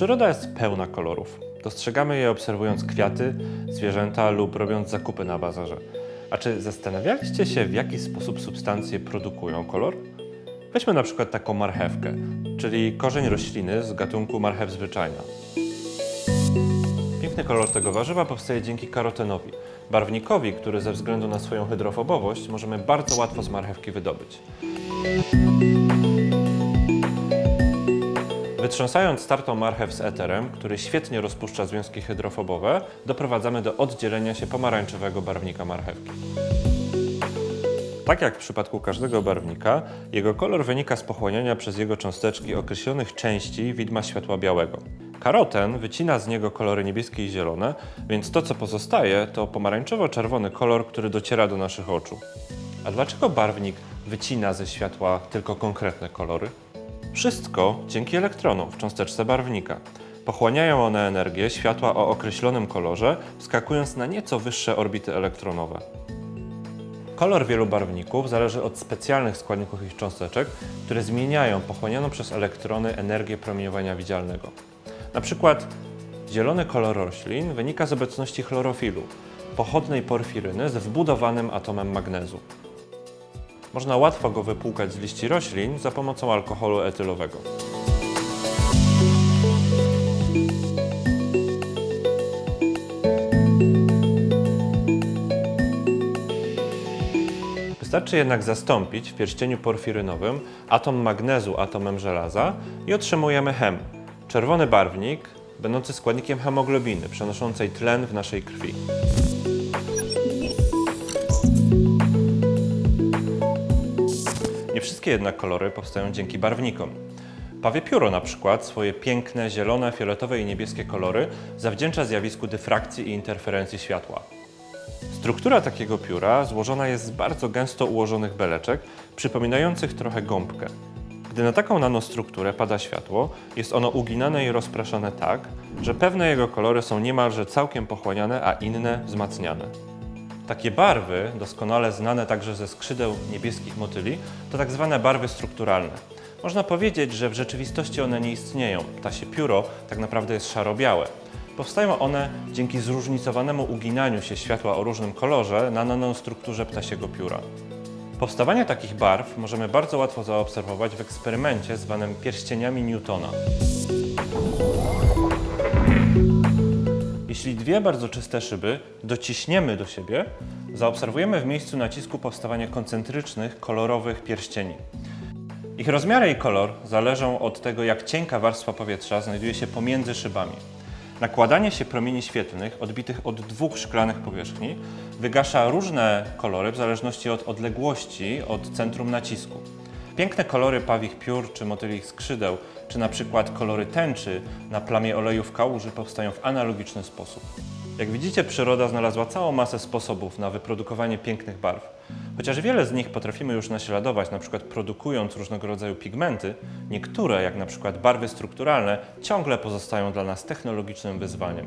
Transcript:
Przyroda jest pełna kolorów. Dostrzegamy je obserwując kwiaty, zwierzęta lub robiąc zakupy na bazarze. A czy zastanawialiście się, w jaki sposób substancje produkują kolor? Weźmy na przykład taką marchewkę, czyli korzeń rośliny z gatunku marchew zwyczajna. Piękny kolor tego warzywa powstaje dzięki karotenowi, barwnikowi, który ze względu na swoją hydrofobowość możemy bardzo łatwo z marchewki wydobyć. Wytrząsając startą marchew z eterem, który świetnie rozpuszcza związki hydrofobowe, doprowadzamy do oddzielenia się pomarańczowego barwnika marchewki. Tak jak w przypadku każdego barwnika, jego kolor wynika z pochłaniania przez jego cząsteczki określonych części widma światła białego. Karoten wycina z niego kolory niebieskie i zielone, więc to co pozostaje to pomarańczowo-czerwony kolor, który dociera do naszych oczu. A dlaczego barwnik wycina ze światła tylko konkretne kolory? Wszystko dzięki elektronom w cząsteczce barwnika. Pochłaniają one energię światła o określonym kolorze, wskakując na nieco wyższe orbity elektronowe. Kolor wielu barwników zależy od specjalnych składników ich cząsteczek, które zmieniają pochłanianą przez elektrony energię promieniowania widzialnego. Na przykład zielony kolor roślin wynika z obecności chlorofilu, pochodnej porfiryny z wbudowanym atomem magnezu. Można łatwo go wypłukać z liści roślin za pomocą alkoholu etylowego. Wystarczy jednak zastąpić w pierścieniu porfirynowym atom magnezu atomem żelaza i otrzymujemy hem, czerwony barwnik będący składnikiem hemoglobiny przenoszącej tlen w naszej krwi. Nie wszystkie jednak kolory powstają dzięki barwnikom. Pawie pióro na przykład swoje piękne zielone, fioletowe i niebieskie kolory zawdzięcza zjawisku dyfrakcji i interferencji światła. Struktura takiego pióra złożona jest z bardzo gęsto ułożonych beleczek, przypominających trochę gąbkę. Gdy na taką nanostrukturę pada światło, jest ono uginane i rozpraszane tak, że pewne jego kolory są niemalże całkiem pochłaniane, a inne wzmacniane. Takie barwy, doskonale znane także ze skrzydeł niebieskich motyli, to tak zwane barwy strukturalne. Można powiedzieć, że w rzeczywistości one nie istnieją. Ptasie pióro tak naprawdę jest szaro-białe. Powstają one dzięki zróżnicowanemu uginaniu się światła o różnym kolorze na nanostrukturze ptasiego pióra. Powstawanie takich barw możemy bardzo łatwo zaobserwować w eksperymencie zwanym pierścieniami Newtona. Jeśli dwie bardzo czyste szyby dociśniemy do siebie, zaobserwujemy w miejscu nacisku powstawanie koncentrycznych, kolorowych pierścieni. Ich rozmiary i kolor zależą od tego, jak cienka warstwa powietrza znajduje się pomiędzy szybami. Nakładanie się promieni świetlnych odbitych od dwóch szklanych powierzchni wygasza różne kolory w zależności od odległości od centrum nacisku. Piękne kolory pawich piór czy motylich skrzydeł, czy na przykład kolory tęczy na plamie w kałuży powstają w analogiczny sposób. Jak widzicie, przyroda znalazła całą masę sposobów na wyprodukowanie pięknych barw. Chociaż wiele z nich potrafimy już naśladować, na przykład produkując różnego rodzaju pigmenty, niektóre, jak na przykład barwy strukturalne, ciągle pozostają dla nas technologicznym wyzwaniem.